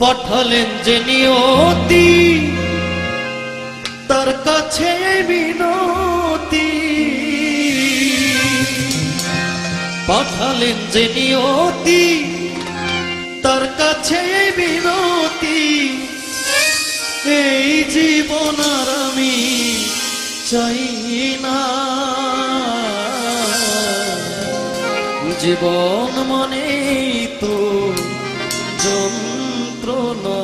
পাঠালেন যে নিয়তি তার কাছে বিনতি। পাঠালেন যে নিয়তি তার কাছে বিনতি। এই জীবন আর আমি চাই না। জীবন মনে তো যন্ত্রণা।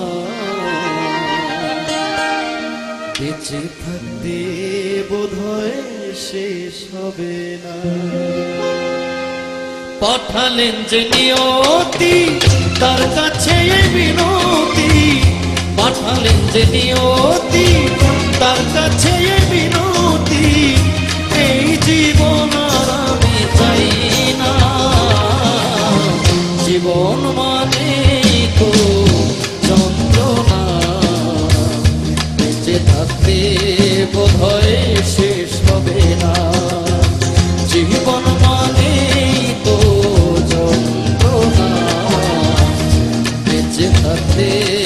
বেঁচে থাকতে বোধ হয় শেষ হবে না। পাঠালেন যে নিয়তি, তার কাছে বিনতি। পাঠালেন যে নিয়তি, তার কাছে বেঁচে থাকতে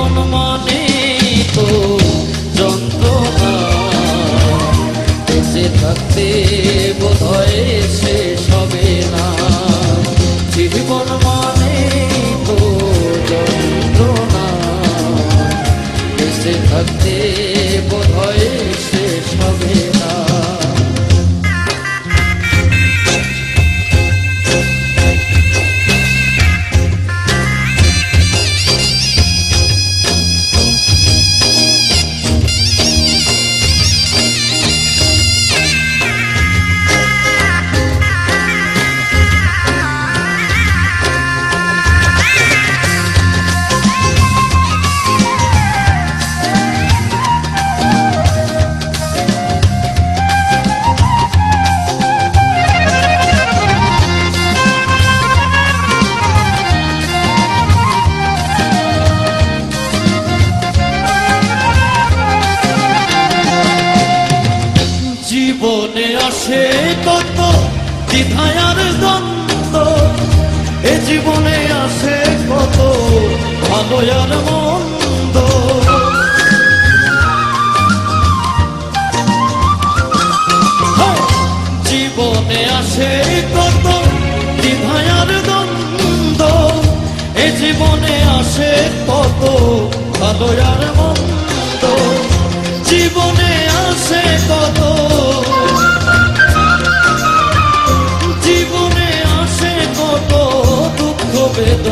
জীবন মানে তো যন্ত্রণা। বেঁচে থাকতে বোধ শেষ হবে না। জীবন মানে তো যন্ত্রণা। বেঁচে থাকতে বোধ হয় শেষ জীবনে আসে কত ভালো আর মন্দ। হ্যাঁ, জীবনে আসে কত দ্বিধায়ার দ্বন্দ্ব। এ জীবনে আসে কত ভালো আর মন্দ। জীবনে saber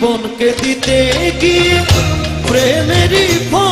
জীবনকে দিতে গিয়ে প্রেমেরই ফাগুন